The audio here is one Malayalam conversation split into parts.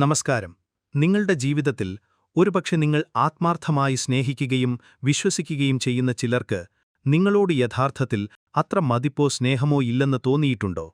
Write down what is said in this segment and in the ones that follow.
നമസ്കാരം. നിങ്ങളുടെ ജീവിതത്തിൽ ഒരുപക്ഷെ നിങ്ങൾ ആത്മാർത്ഥമായി സ്നേഹിക്കുകയും വിശ്വസിക്കുകയും ചെയ്യുന്ന ചിലർക്ക് നിങ്ങളോട് യഥാർത്ഥത്തിൽ അത്ര മതിപ്പോ സ്നേഹമോ ഇല്ലെന്ന് തോന്നിയിട്ടുണ്ടോ?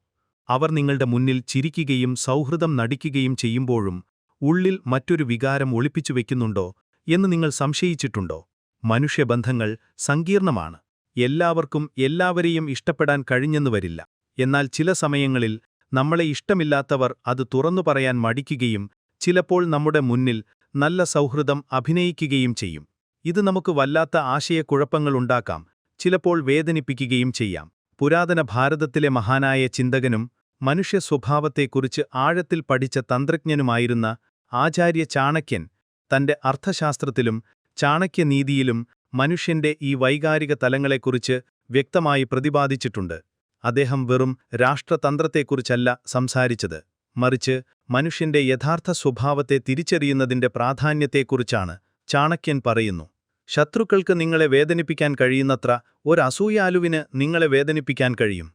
അവർ നിങ്ങളുടെ മുന്നിൽ ചിരിക്കുകയും സൗഹൃദം നടിക്കുകയും ചെയ്യുമ്പോഴും ഉള്ളിൽ മറ്റൊരു വികാരം ഒളിപ്പിച്ചു വയ്ക്കുന്നുണ്ടോ എന്ന് നിങ്ങൾ സംശയിച്ചിട്ടുണ്ടോ? മനുഷ്യബന്ധങ്ങൾ സങ്കീർണമാണ്. എല്ലാവർക്കും എല്ലാവരെയും ഇഷ്ടപ്പെടാൻ കഴിഞ്ഞെന്നു വരില്ല. എന്നാൽ ചില സമയങ്ങളിൽ നമ്മളെ ഇഷ്ടമില്ലാത്തവർ അത് തുറന്നു പറയാൻ മടിക്കുകയും ചിലപ്പോൾ നമ്മുടെ മുന്നിൽ നല്ല സൗഹൃദം അഭിനയിക്കുകയും ചെയ്യും. ഇത് നമുക്ക് വല്ലാത്ത ആശയക്കുഴപ്പങ്ങളുണ്ടാക്കാം ചിലപ്പോൾ വേദനിപ്പിക്കുകയും ചെയ്യാം. പുരാതന ഭാരതത്തിലെ മഹാനായ ചിന്തകനും മനുഷ്യ സ്വഭാവത്തെക്കുറിച്ച് ആഴത്തിൽ പഠിച്ച തന്ത്രജ്ഞനുമായിരുന്ന ആചാര്യ ചാണക്യൻ തന്റെ അർത്ഥശാസ്ത്രത്തിലും ചാണക്യനീതിയിലും മനുഷ്യന്റെ ഈ വൈകാരിക തലങ്ങളെക്കുറിച്ച് വ്യക്തമായി പ്രതിപാദിച്ചിട്ടുണ്ട്. അദ്ദേഹം വെറും രാഷ്ട്രതന്ത്രത്തെക്കുറിച്ചല്ല സംസാരിച്ചത്. മറിച്ച് മനുഷ്യന്റെ യഥാർത്ഥ സ്വഭാവത്തെ തിരിച്ചറിയുന്നതിന്റെ പ്രാധാന്യത്തെക്കുറിച്ചാണ് ചാണക്യൻ പറയുന്നു. ശത്രുക്കൾക്ക് നിങ്ങളെ വേദനിപ്പിക്കാൻ കഴിയുന്നത്ര ഒരസൂയാലുവിന് നിങ്ങളെ വേദനിപ്പിക്കാൻ കഴിയും.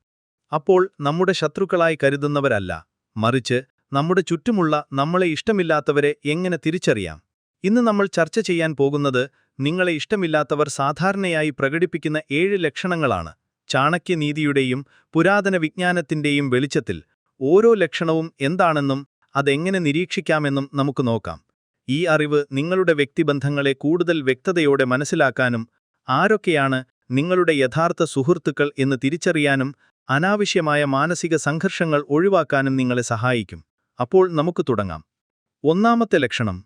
അപ്പോൾ നമ്മുടെ ശത്രുക്കളായി കരുതുന്നവരല്ല. മറിച്ച് നമ്മുടെ ചുറ്റുമുള്ള നമ്മളെ ഇഷ്ടമില്ലാത്തവരെ എങ്ങനെ തിരിച്ചറിയാം? ഇന്ന് നമ്മൾ ചർച്ച ചെയ്യാൻ പോകുന്നത് നിങ്ങളെ ഇഷ്ടമില്ലാത്തവർ സാധാരണയായി പ്രകടിപ്പിക്കുന്ന ഏഴ് ലക്ഷണങ്ങളാണ്. ചാണക്യനീതിയുടെയും പുരാതന വിജ്ഞാനത്തിന്റെയും വെളിച്ചത്തിൽ ഓരോ ലക്ഷണവും എന്താണെന്നും അതെങ്ങനെ നിരീക്ഷിക്കാമെന്നും നമുക്ക് നോക്കാം. ഈ അറിവ് നിങ്ങളുടെ വ്യക്തിബന്ധങ്ങളെ കൂടുതൽ വ്യക്തതയോടെ മനസ്സിലാക്കാനും ആരൊക്കെയാണ് നിങ്ങളുടെ യഥാർത്ഥ സുഹൃത്തുക്കൾ എന്ന് തിരിച്ചറിയാനും അനാവശ്യമായ മാനസിക സംഘർഷങ്ങൾ ഒഴിവാക്കാനും നിങ്ങളെ സഹായിക്കും. അപ്പോൾ നമുക്ക് തുടങ്ങാം. ഒന്നാമത്തെ ലക്ഷണം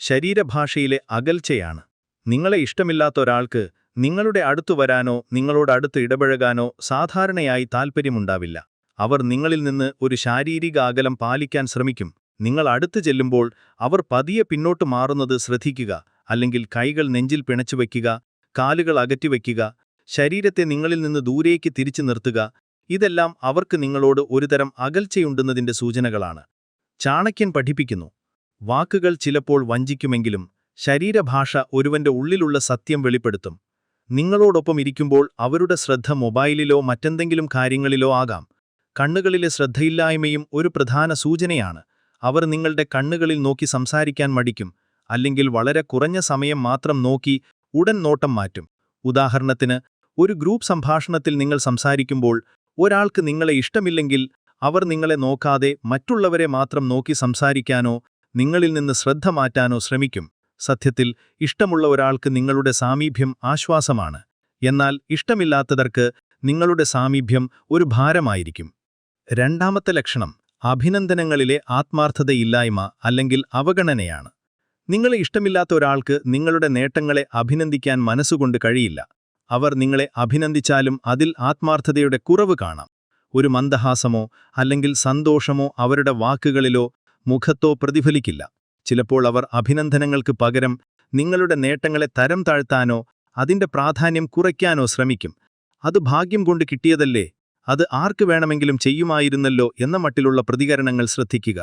ശരീരഭാഷയിലെ അകൽച്ചയാണ്. നിങ്ങളെ ഇഷ്ടമില്ലാത്ത ഒരാൾക്ക് നിങ്ങളുടെ അടുത്തു വരാനോ നിങ്ങളോട് അടുത്ത് ഇടപഴകാനോ സാധാരണയായി താൽപ്പര്യമുണ്ടാവില്ല. അവർ നിങ്ങളിൽ നിന്ന് ഒരു ശാരീരിക അകലം പാലിക്കാൻ ശ്രമിക്കും. നിങ്ങൾ അടുത്തു ചെല്ലുമ്പോൾ അവർ പതിയെ പിന്നോട്ട് മാറുന്നത് ശ്രദ്ധിക്കുക അല്ലെങ്കിൽ കൈകൾ നെഞ്ചിൽ പിണച്ചുവെക്കുക കാലുകൾ അകറ്റിവെക്കുക ശരീരത്തെ നിങ്ങളിൽ നിന്ന് ദൂരേക്ക് തിരിച്ചു നിർത്തുക ഇതെല്ലാം അവർക്ക് നിങ്ങളോട് ഒരുതരം അകൽച്ചയുണ്ടെന്നതിന്റെ സൂചനകളാണ്. ചാണക്യൻ പഠിപ്പിക്കുന്നു വാക്കുകൾ ചിലപ്പോൾ വഞ്ചിക്കുമെങ്കിലും ശരീരഭാഷ ഒരുവന്റെ ഉള്ളിലുള്ള സത്യം വെളിപ്പെടുത്തും. നിങ്ങളോടൊപ്പം ഇരിക്കുമ്പോൾ അവരുടെ ശ്രദ്ധ മൊബൈലിലോ മറ്റെന്തെങ്കിലും കാര്യങ്ങളിലോ ആകാം. കണ്ണുകളിലെ ശ്രദ്ധയില്ലായ്മയും ഒരു പ്രധാന സൂചനയാണ്. അവർ നിങ്ങളുടെ കണ്ണുകളിൽ നോക്കി സംസാരിക്കാൻ മടിക്കും അല്ലെങ്കിൽ വളരെ കുറഞ്ഞ സമയം മാത്രം നോക്കി ഉടൻ നോട്ടം മാറ്റും. ഉദാഹരണത്തിന് ഒരു ഗ്രൂപ്പ് സംഭാഷണത്തിൽ നിങ്ങൾ സംസാരിക്കുമ്പോൾ ഒരാൾക്ക് നിങ്ങളെ ഇഷ്ടമില്ലെങ്കിൽ അവർ നിങ്ങളെ നോക്കാതെ മറ്റുള്ളവരെ മാത്രം നോക്കി സംസാരിക്കാനോ നിങ്ങളിൽ നിന്ന് ശ്രദ്ധ മാറ്റാനോ ശ്രമിക്കും. സത്യത്തിൽ ഇഷ്ടമുള്ള ഒരാൾക്ക് നിങ്ങളുടെ സാമീപ്യം ആശ്വാസമാണ്. എന്നാൽ ഇഷ്ടമില്ലാത്തവർക്ക് നിങ്ങളുടെ സാമീപ്യം ഒരു ഭാരമായിരിക്കും. രണ്ടാമത്തെ ലക്ഷണം അഭിനന്ദനങ്ങളിലെ ആത്മാർത്ഥതയില്ലായ്മ അല്ലെങ്കിൽ അവഗണനയാണ്. നിങ്ങളെ ഇഷ്ടമില്ലാത്ത ഒരാൾക്ക് നിങ്ങളുടെ നേട്ടങ്ങളെ അഭിനന്ദിക്കാൻ മനസ്സുകൊണ്ട് കഴിയില്ല. അവർ നിങ്ങളെ അഭിനന്ദിച്ചാലും അതിൽ ആത്മാർത്ഥതയുടെ കുറവ് കാണാം. ഒരു മന്ദഹാസമോ അല്ലെങ്കിൽ സന്തോഷമോ അവരുടെ വാക്കുകളിലോ മുഖത്തോ പ്രതിഫലിക്കില്ല. ചിലപ്പോൾ അവർ അഭിനന്ദനങ്ങൾക്ക് പകരം നിങ്ങളുടെ നേട്ടങ്ങളെ തരം താഴ്ത്താനോ അതിന്റെ പ്രാധാന്യം കുറയ്ക്കാനോ ശ്രമിക്കും. അത് ഭാഗ്യം കൊണ്ട് കിട്ടിയതല്ലേ? അത് ആർക്ക് വേണമെങ്കിലും ചെയ്യുമായിരുന്നല്ലോ എന്ന മട്ടിലുള്ള പ്രതികരണങ്ങൾ ശ്രദ്ധിക്കുക.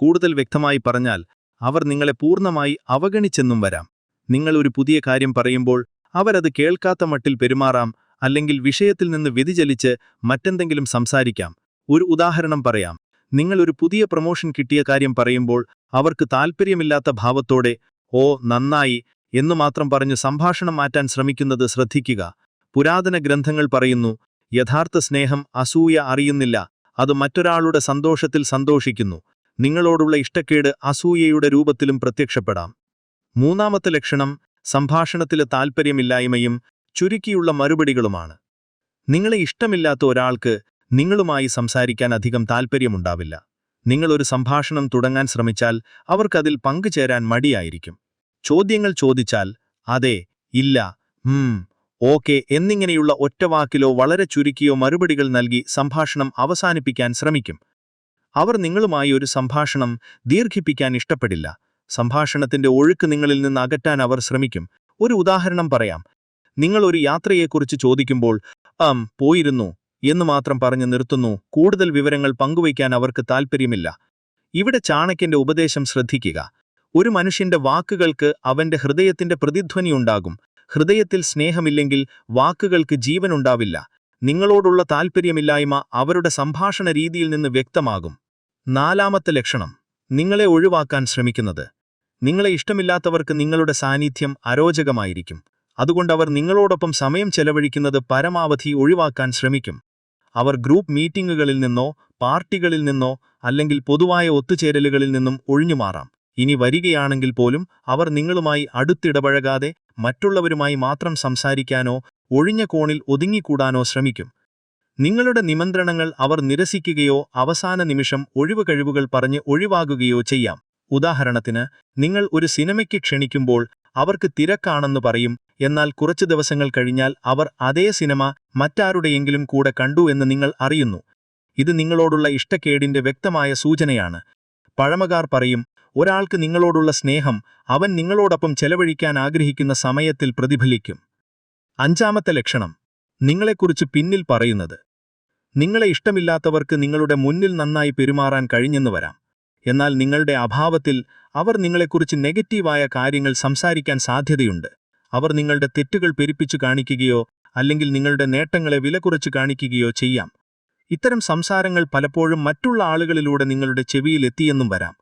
കൂടുതൽ വ്യക്തമായി പറഞ്ഞാൽ അവർ നിങ്ങളെ പൂർണമായി അവഗണിച്ചെന്നും വരാം. നിങ്ങൾ ഒരു പുതിയ കാര്യം പറയുമ്പോൾ അവരത് കേൾക്കാത്ത മട്ടിൽ പെരുമാറാം അല്ലെങ്കിൽ വിഷയത്തിൽ നിന്ന് വ്യതിചലിച്ച് മറ്റെന്തെങ്കിലും സംസാരിക്കാം. ഒരു ഉദാഹരണം പറയാം. നിങ്ങൾ ഒരു പുതിയ പ്രൊമോഷൻ കിട്ടിയ കാര്യം പറയുമ്പോൾ അവർക്ക് താൽപ്പര്യമില്ലാത്ത ഭാവത്തോടെ ഓ നന്നായി എന്നു മാത്രം പറഞ്ഞു സംഭാഷണം മാറ്റാൻ ശ്രമിക്കുന്നത് ശ്രദ്ധിക്കുക. പുരാതന ഗ്രന്ഥങ്ങൾ പറയുന്നു യഥാർത്ഥ സ്നേഹം അസൂയ അറിയുന്നില്ല അത് മറ്റൊരാളുടെ സന്തോഷത്തിൽ സന്തോഷിക്കുന്നു. നിങ്ങളോടുള്ള ഇഷ്ടക്കേട് അസൂയയുടെ രൂപത്തിലും പ്രത്യക്ഷപ്പെടാം. മൂന്നാമത്തെ ലക്ഷണം സംഭാഷണത്തിലെ താൽപ്പര്യമില്ലായ്മയും ചുരുക്കിയുള്ള മറുപടികളുമാണ്. നിങ്ങളെ ഇഷ്ടമില്ലാത്ത ഒരാൾക്ക് നിങ്ങളുമായി സംസാരിക്കാൻ അധികം താൽപ്പര്യമുണ്ടാവില്ല. നിങ്ങളൊരു സംഭാഷണം തുടങ്ങാൻ ശ്രമിച്ചാൽ അവർക്കതിൽ പങ്കുചേരാൻ മടിയായിരിക്കും. ചോദ്യങ്ങൾ ചോദിച്ചാൽ അതെ ഇല്ല ഉം ഓക്കെ എന്നിങ്ങനെയുള്ള ഒറ്റവാക്കിലോ വളരെ ചുരുക്കിയോ മറുപടികൾ നൽകി സംഭാഷണം അവസാനിപ്പിക്കാൻ ശ്രമിക്കും. അവർ നിങ്ങളുമായി ഒരു സംഭാഷണം ദീർഘിപ്പിക്കാൻ ഇഷ്ടപ്പെടില്ല. സംഭാഷണത്തിന്റെ ഒഴുക്ക് നിങ്ങളിൽ നിന്ന് അകറ്റാൻ അവർ ശ്രമിക്കും. ഒരു ഉദാഹരണം പറയാം. നിങ്ങൾ ഒരു യാത്രയെക്കുറിച്ച് ചോദിക്കുമ്പോൾ ആം പോയിരുന്നു എന്ന് മാത്രം പറഞ്ഞു നിർത്തുന്നു. കൂടുതൽ വിവരങ്ങൾ പങ്കുവയ്ക്കാൻ അവർക്ക് താൽപ്പര്യമില്ല. ഇവിടെ ചാണക്യന്റെ ഉപദേശം ശ്രദ്ധിക്കുക. ഒരു മനുഷ്യന്റെ വാക്കുകൾക്ക് അവന്റെ ഹൃദയത്തിന്റെ പ്രതിധ്വനിയുണ്ടാകും ഹൃദയത്തിൽ സ്നേഹമില്ലെങ്കിൽ വാക്കുകൾക്ക് ജീവനുണ്ടാവില്ല നിങ്ങളോടുള്ള താൽപ്പര്യമില്ലായ്മ അവരുടെ സംഭാഷണ രീതിയിൽ നിന്ന് വ്യക്തമാകും. നാലാമത്തെ ലക്ഷണം. നിങ്ങളെ ഒഴിവാക്കാൻ ശ്രമിക്കുന്നത്. നിങ്ങളെ ഇഷ്ടമില്ലാത്തവർക്ക് നിങ്ങളുടെ സാന്നിധ്യം അരോചകമായിരിക്കും. അതുകൊണ്ടവർ നിങ്ങളോടൊപ്പം സമയം ചെലവഴിക്കുന്നത് പരമാവധി ഒഴിവാക്കാൻ ശ്രമിക്കും. അവർ ഗ്രൂപ്പ് മീറ്റിംഗുകളിൽ നിന്നോ പാർട്ടികളിൽ നിന്നോ അല്ലെങ്കിൽ പൊതുവായ ഒത്തുചേരലുകളിൽ നിന്നും ഒഴിഞ്ഞുമാറാം ഇനി വരികയാണെങ്കിൽ പോലും അവർ നിങ്ങളുമായി അടുത്തിടപഴകാതെ മറ്റുള്ളവരുമായി മാത്രം സംസാരിക്കാനോ ഒഴിഞ്ഞ കോണിൽ ഒതുങ്ങിക്കൂടാനോ ശ്രമിക്കും. നിങ്ങളുടെ നിമന്ത്രണങ്ങൾ അവർ നിരസിക്കുകയോ അവസാന നിമിഷം ഒഴിവ് കഴിവുകൾ പറഞ്ഞ് ഒഴിവാകുകയോ ചെയ്യാം. ഉദാഹരണത്തിന് നിങ്ങൾ ഒരു സിനിമയ്ക്ക് ക്ഷണിക്കുമ്പോൾ അവർക്ക് തിരക്കാണെന്ന് പറയും. എന്നാൽ കുറച്ചു ദിവസങ്ങൾ കഴിഞ്ഞാൽ അവർ അതേ സിനിമ മറ്റാരുടെയെങ്കിലും കൂടെ കണ്ടു എന്ന് നിങ്ങൾ അറിയുന്നു. ഇത് നിങ്ങളോടുള്ള ഇഷ്ടക്കേടിന്റെ വ്യക്തമായ സൂചനയാണ്. പഴമകാർ പറയും ഒരാൾക്ക് നിങ്ങളോടുള്ള സ്നേഹം അവൻ നിങ്ങളോടൊപ്പം ചെലവഴിക്കാൻ ആഗ്രഹിക്കുന്ന സമയത്തിൽ പ്രതിഫലിക്കും. അഞ്ചാമത്തെ ലക്ഷണം നിങ്ങളെക്കുറിച്ച് പിന്നിൽ പറയുന്നത്. നിങ്ങളെ ഇഷ്ടമില്ലാത്തവർക്ക് നിങ്ങളുടെ മുന്നിൽ നന്നായി പെരുമാറാൻ കഴിഞ്ഞെന്ന് വരാം. എന്നാൽ നിങ്ങളുടെ അഭാവത്തിൽ അവർ നിങ്ങളെക്കുറിച്ച് നെഗറ്റീവായ കാര്യങ്ങൾ സംസാരിക്കാൻ സാധ്യതയുണ്ട്. അവർ നിങ്ങളുടെ തെറ്റുകൾ പെരുപ്പിച്ചു കാണിക്കുകയോ അല്ലെങ്കിൽ നിങ്ങളുടെ നേട്ടങ്ങളെ വിലകുറച്ച് കാണിക്കുകയോ ചെയ്യാം. ഇത്തരം സംസാരങ്ങൾ പലപ്പോഴും മറ്റുള്ള ആളുകളിലൂടെ നിങ്ങളുടെ ചെവിയിൽ എത്തിയെന്നും വരാം.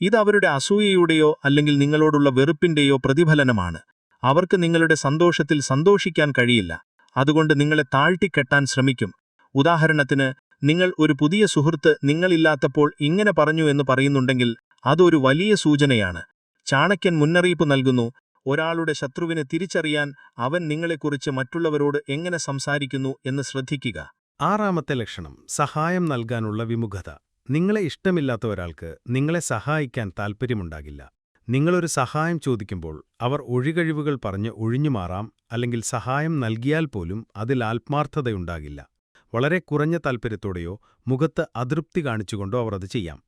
ഇത് അവരുടെ അസൂയയുടെയോ അല്ലെങ്കിൽ നിങ്ങളോടുള്ള വെറുപ്പിന്റെയോ പ്രതിഫലനമാണ്. അവർക്ക് നിങ്ങളുടെ സന്തോഷത്തിൽ സന്തോഷിക്കാൻ കഴിയില്ല. അതുകൊണ്ട് നിങ്ങളെ താഴ്ത്തിക്കെട്ടാൻ ശ്രമിക്കും. ഉദാഹരണത്തിന് നിങ്ങൾ ഒരു പുതിയ സുഹൃത്ത് നിങ്ങളില്ലാത്തപ്പോൾ ഇങ്ങനെ പറഞ്ഞു എന്ന് പറയുന്നുണ്ടെങ്കിൽ അതൊരു വലിയ സൂചനയാണ്. ചാണക്യൻ മുന്നറിയിപ്പ് നൽകുന്നു ഒരാളുടെ ശത്രുവിനെ തിരിച്ചറിയാൻ അവൻ നിങ്ങളെക്കുറിച്ച് മറ്റുള്ളവരോട് എങ്ങനെ സംസാരിക്കുന്നു എന്ന് ശ്രദ്ധിക്കുക. ആറാമത്തെ ലക്ഷണം സഹായം നൽകാനുള്ള വിമുഖത. നിങ്ങളെ ഇഷ്ടമില്ലാത്ത ഒരാൾക്ക് നിങ്ങളെ സഹായിക്കാൻ താൽപ്പര്യമുണ്ടാകില്ല. നിങ്ങളൊരു സഹായം ചോദിക്കുമ്പോൾ അവർ ഒഴികഴിവുകൾ പറഞ്ഞ് ഒഴിഞ്ഞുമാറാം അല്ലെങ്കിൽ സഹായം നൽകിയാൽ പോലും അതിൽ ആത്മാർത്ഥതയുണ്ടാകില്ല. വളരെ കുറഞ്ഞ താൽപ്പര്യത്തോടെയോ മുഖത്ത് അതൃപ്തി കാണിച്ചുകൊണ്ടോ അവർ അത് ചെയ്യാം.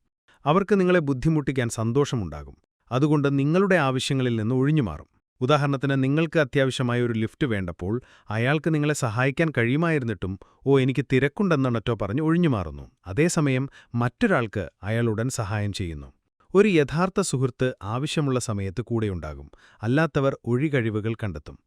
അവർക്ക് നിങ്ങളെ ബുദ്ധിമുട്ടിക്കാൻ സന്തോഷമുണ്ടാകും. അതുകൊണ്ട് നിങ്ങളുടെ ആവശ്യങ്ങളിൽ നിന്ന് ഒഴിഞ്ഞുമാറും ഉദാഹരണത്തിന് നിങ്ങൾക്ക് അത്യാവശ്യമായ ഒരു ലിഫ്റ്റ് വേണ്ടപ്പോൾ അയാൾക്ക് നിങ്ങളെ സഹായിക്കാൻ കഴിയുമായിരുന്നിട്ടും ഓ എനിക്ക് തിരക്കുണ്ടെന്നണറ്റോ പറഞ്ഞ് ഒഴിഞ്ഞുമാറുന്നു അതേസമയം മറ്റൊരാൾക്ക് അയാളുടൻ സഹായം ചെയ്യുന്നു. ഒരു യഥാർത്ഥ സുഹൃത്ത് ആവശ്യമുള്ള സമയത്ത് കൂടെയുണ്ടാകും. അല്ലാത്തവർ ഒഴികഴിവുകൾ കണ്ടെത്തും.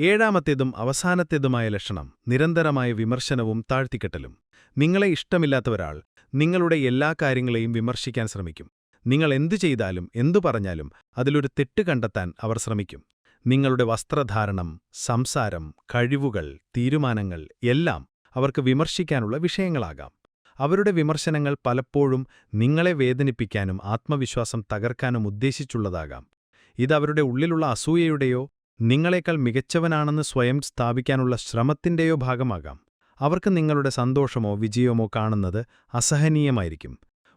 ഏഴാമത്തേതും അവസാനത്തേതുമായ ലക്ഷണം നിരന്തരമായ വിമർശനവും താഴ്ത്തിക്കെട്ടലും. നിങ്ങളെ ഇഷ്ടമില്ലാത്ത ഒരാൾ നിങ്ങളുടെ എല്ലാ കാര്യങ്ങളെയും വിമർശിക്കാൻ ശ്രമിക്കും. നിങ്ങൾ എന്തു ചെയ്താലും എന്തു പറഞ്ഞാലും അതിലൊരു തെറ്റ് കണ്ടെത്താൻ അവർ ശ്രമിക്കും. നിങ്ങളുടെ വസ്ത്രധാരണം സംസാരം കഴിവുകൾ തീരുമാനങ്ങൾ എല്ലാം അവർക്ക് വിമർശിക്കാനുള്ള വിഷയങ്ങളാകാം. അവരുടെ വിമർശനങ്ങൾ പലപ്പോഴും നിങ്ങളെ വേദനിപ്പിക്കാനും ആത്മവിശ്വാസം തകർക്കാനും ഉദ്ദേശിച്ചുള്ളതാകാം. ഇതവരുടെ ഉള്ളിലുള്ള അസൂയയുടെയോ നിങ്ങളെക്കാൾ മികച്ചവനാണെന്ന് സ്വയം സ്ഥാപിക്കാനുള്ള ശ്രമത്തിന്റെയോ ഭാഗമാകാം. അവർക്ക് നിങ്ങളുടെ സന്തോഷമോ വിജയമോ കാണുന്നത് അസഹനീയമായിരിക്കും.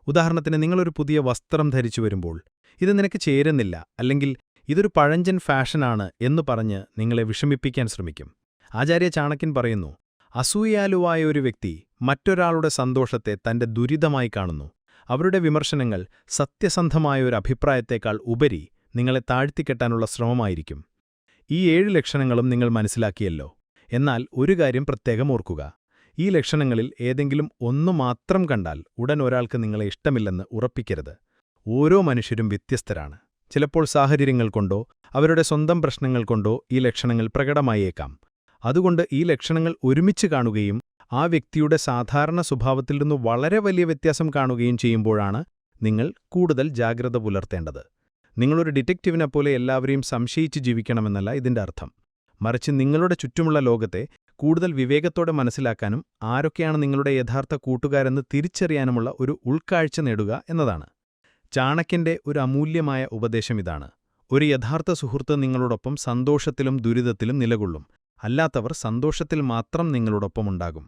ഉദാഹരണത്തിന് നിങ്ങളൊരു പുതിയ വസ്ത്രം ധരിച്ചു വരുമ്പോൾ ഇത് നിനക്ക് ചേരുന്നില്ല അല്ലെങ്കിൽ ഇതൊരു പഴഞ്ചൻ ഫാഷനാണ് എന്ന് പറഞ്ഞ് നിങ്ങളെ വിഷമിപ്പിക്കാൻ ശ്രമിക്കും. ആചാര്യ ചാണക്യൻ പറയുന്നു അസൂയാലുവായ ഒരു വ്യക്തി മറ്റൊരാളുടെ സന്തോഷത്തെ തന്റെ ദുരിതമായി കാണുന്നു. അവരുടെ വിമർശനങ്ങൾ സത്യസന്ധമായ ഒരു അഭിപ്രായത്തേക്കാൾ ഉപരി നിങ്ങളെ താഴ്ത്തിക്കെട്ടാനുള്ള ശ്രമമായിരിക്കും. ഈ ഏഴ് ലക്ഷണങ്ങളും നിങ്ങൾ മനസ്സിലാക്കിയല്ലോ. എന്നാൽ ഒരു കാര്യം പ്രത്യേകം ഓർക്കുക. ഈ ലക്ഷണങ്ങളിൽ ഏതെങ്കിലും ഒന്നു മാത്രം കണ്ടാൽ ഉടൻ ഒരാൾക്ക് നിങ്ങളെ ഇഷ്ടമില്ലെന്ന് ഉറപ്പിക്കരുത്. ഓരോ മനുഷ്യരും വ്യത്യസ്തരാണ്. ചിലപ്പോൾ സാഹചര്യങ്ങൾ കൊണ്ടോ അവരുടെ സ്വന്തം പ്രശ്നങ്ങൾ കൊണ്ടോ ഈ ലക്ഷണങ്ങൾ പ്രകടമായേക്കാം. അതുകൊണ്ട് ഈ ലക്ഷണങ്ങൾ ഒരുമിച്ച് കാണുകയും ആ വ്യക്തിയുടെ സാധാരണ സ്വഭാവത്തിൽ നിന്ന് വളരെ വലിയ വ്യത്യാസം കാണുകയും ചെയ്യുമ്പോഴാണ് നിങ്ങൾ കൂടുതൽ ജാഗ്രത പുലർത്തേണ്ടത്. നിങ്ങളൊരു ഡിറ്റക്റ്റീവിനെ പോലെ എല്ലാവരെയും സംശയിച്ച് ജീവിക്കണമെന്നല്ല ഇതിന്റെ അർത്ഥം. മറിച്ച് നിങ്ങളുടെ ചുറ്റുമുള്ള ലോകത്തെ കൂടുതൽ വിവേകത്തോടെ മനസ്സിലാക്കാനും ആരൊക്കെയാണ് നിങ്ങളുടെ യഥാർത്ഥ കൂട്ടുകാരെന്ന് തിരിച്ചറിയാനുമുള്ള ഒരു ഉൾക്കാഴ്ച നേടുക എന്നതാണ്. ചാണക്യന്റെ ഒരു അമൂല്യമായ ഉപദേശം ഇതാണ്. ഒരു യഥാർത്ഥ സുഹൃത്ത് നിങ്ങളോടൊപ്പം സന്തോഷത്തിലും ദുരിതത്തിലും നിലകൊള്ളും. അല്ലാത്തവർ സന്തോഷത്തിൽ മാത്രം നിങ്ങളോടൊപ്പമുണ്ടാകും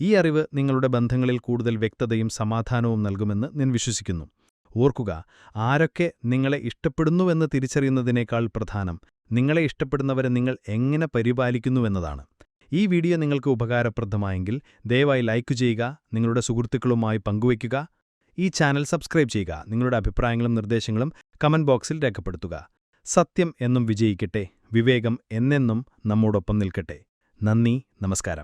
ഈ അറിവ് നിങ്ങളുടെ ബന്ധങ്ങളിൽ കൂടുതൽ വ്യക്തതയും സമാധാനവും നൽകുമെന്ന് ഞാൻ വിശ്വസിക്കുന്നു. ഓർക്കുക ആരൊക്കെ നിങ്ങളെ ഇഷ്ടപ്പെടുന്നുവെന്ന് തിരിച്ചറിയുന്നതിനേക്കാൾ പ്രധാനം നിങ്ങളെ ഇഷ്ടപ്പെടുന്നവരെ നിങ്ങൾ എങ്ങനെ പരിപാലിക്കുന്നുവെന്നതാണ് ഈ വീഡിയോ നിങ്ങൾക്ക് ഉപകാരപ്രദമായെങ്കിൽ ദയവായി ലൈക്ക് ചെയ്യുക നിങ്ങളുടെ സുഹൃത്തുക്കളുമായി പങ്കുവയ്ക്കുക ഈ ചാനൽ സബ്സ്ക്രൈബ് ചെയ്യുക നിങ്ങളുടെ അഭിപ്രായങ്ങളും നിർദ്ദേശങ്ങളും കമന്റ് ബോക്സിൽ രേഖപ്പെടുത്തുക. സത്യം എന്നും വിജയിക്കട്ടെ വിവേകം എന്നെന്നും നമ്മോടൊപ്പം നിൽക്കട്ടെ. നന്ദി നമസ്കാരം.